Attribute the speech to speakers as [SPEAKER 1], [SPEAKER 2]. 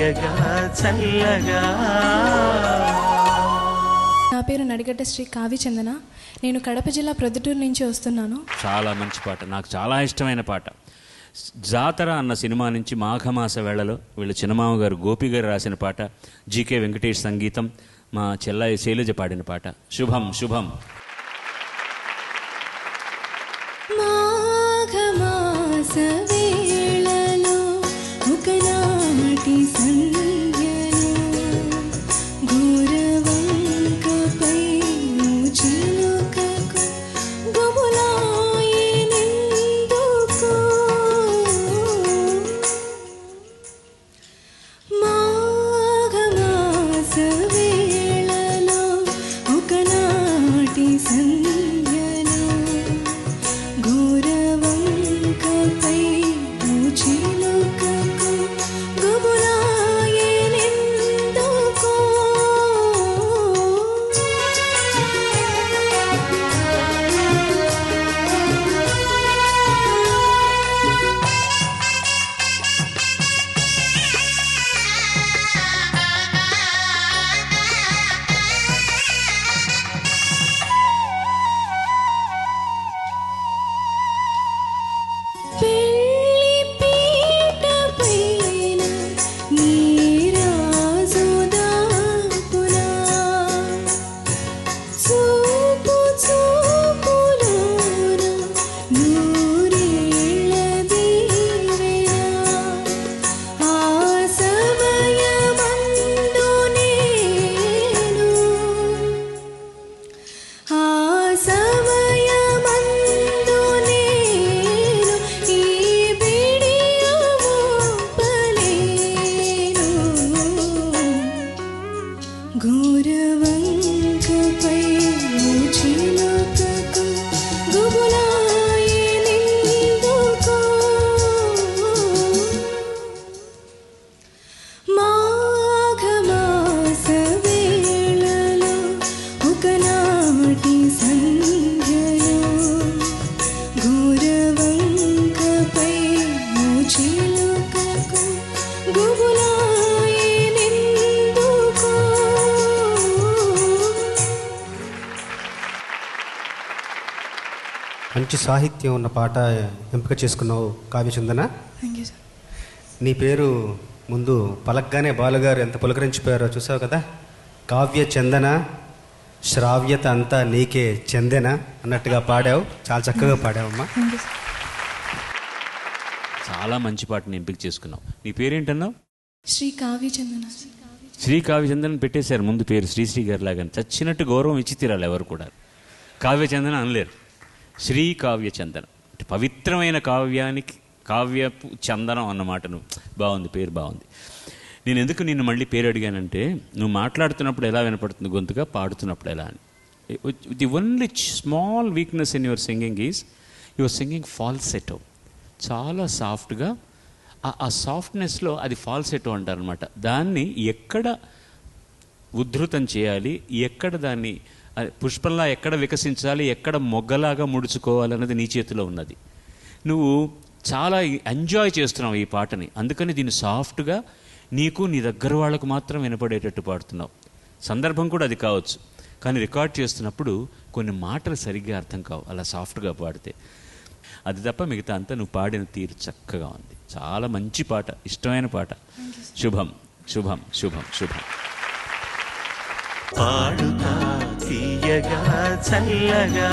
[SPEAKER 1] తీయగా చల్లగా.
[SPEAKER 2] నా పేరు నడిగడ్డ శ్రీ కావి చందన. నేను కడప జిల్లా ప్రొద్దుటూరు నుంచి వస్తున్నాను.
[SPEAKER 3] చాలా మంచి పాట. నాకు చాలా ఇష్టమైన పాట. జాతర అన్న సినిమా నుంచి మాఘమాస వేళలో వీళ్ళ చిన్నమామ గారు గోపి గారు రాసిన పాట జీకే వెంకటేష్ సంగీతం మా చెల్లాయి శైలజ పాడిన పాట. శుభం శుభం.
[SPEAKER 2] మాఘమాస
[SPEAKER 4] మంచి సాహిత్యం ఉన్న పాట ఎంపిక చేసుకున్నావు కావ్యచందన. నీ పేరు ముందు పలగ్గానే బాలుగారు ఎంత పులకరించిపోయారో చూసావు కదా? కావ్య చందన శ్రావ్యత అంతా నీకే చెందెన అన్నట్టుగా పాడావు. చాలా చక్కగా పాడావమ్మా.
[SPEAKER 3] చాలా మంచి పాటని ఎంపిక చేసుకున్నావు. నీ పేరేంటన్నావు?
[SPEAKER 2] శ్రీ కావ్య చందన
[SPEAKER 3] శ్రీ కావ్యచందన్ పెట్టేశారు ముందు పేరు శ్రీశ్రీ గారి లాగానే చచ్చినట్టు గౌరవం ఇచ్చి తీరాలి ఎవరు కూడా. కావ్యచందన అనలేరు. శ్రీ కావ్య చందనం పవిత్రమైన కావ్యానికి కావ్యపు చందనం అన్నమాట నువ్వు బాగుంది పేరు బాగుంది. నేను ఎందుకు నిన్ను మళ్ళీ పేరు అడిగానంటే నువ్వు మాట్లాడుతున్నప్పుడు ఎలా వినపడుతుంది గొంతుగా పాడుతున్నప్పుడు ఎలా అని. The only small weakness in your singing is your singing falsetto చాలా సాఫ్ట్గా ఆ- ఆ సాఫ్ట్నెస్లో అది ఫాల్సెటో అంటారనమాట దాన్ని ఎక్కడ ఉద్ధృతం చేయాలి ఎక్కడ దాన్ని పుష్పంలా ఎక్కడ వికసించాలి ఎక్కడ మొగ్గలాగా ముడుచుకోవాలన్నది నీ చేతిలో ఉన్నది. నువ్వు చాలా ఎంజాయ్ చేస్తున్నావు ఈ పాటని. అందుకని దీన్ని సాఫ్ట్గా నీకు నీ దగ్గర వాళ్ళకు మాత్రం వినపడేటట్టు పాడుతున్నావు. సందర్భం కూడా అది కావచ్చు. కానీ రికార్డ్ చేస్తున్నప్పుడు కొన్ని మాటలు సరిగ్గా అర్థం కావు. అలా సాఫ్ట్గా పాడితే. అది తప్ప మిగతా అంతా నువ్వు పాడిన తీరు చక్కగా ఉంది. చాలా మంచి పాట. ఇష్టమైన పాట. శుభం. శుభం. శుభం. శుభం.
[SPEAKER 1] పాడుతా తీయగా చల్లగా.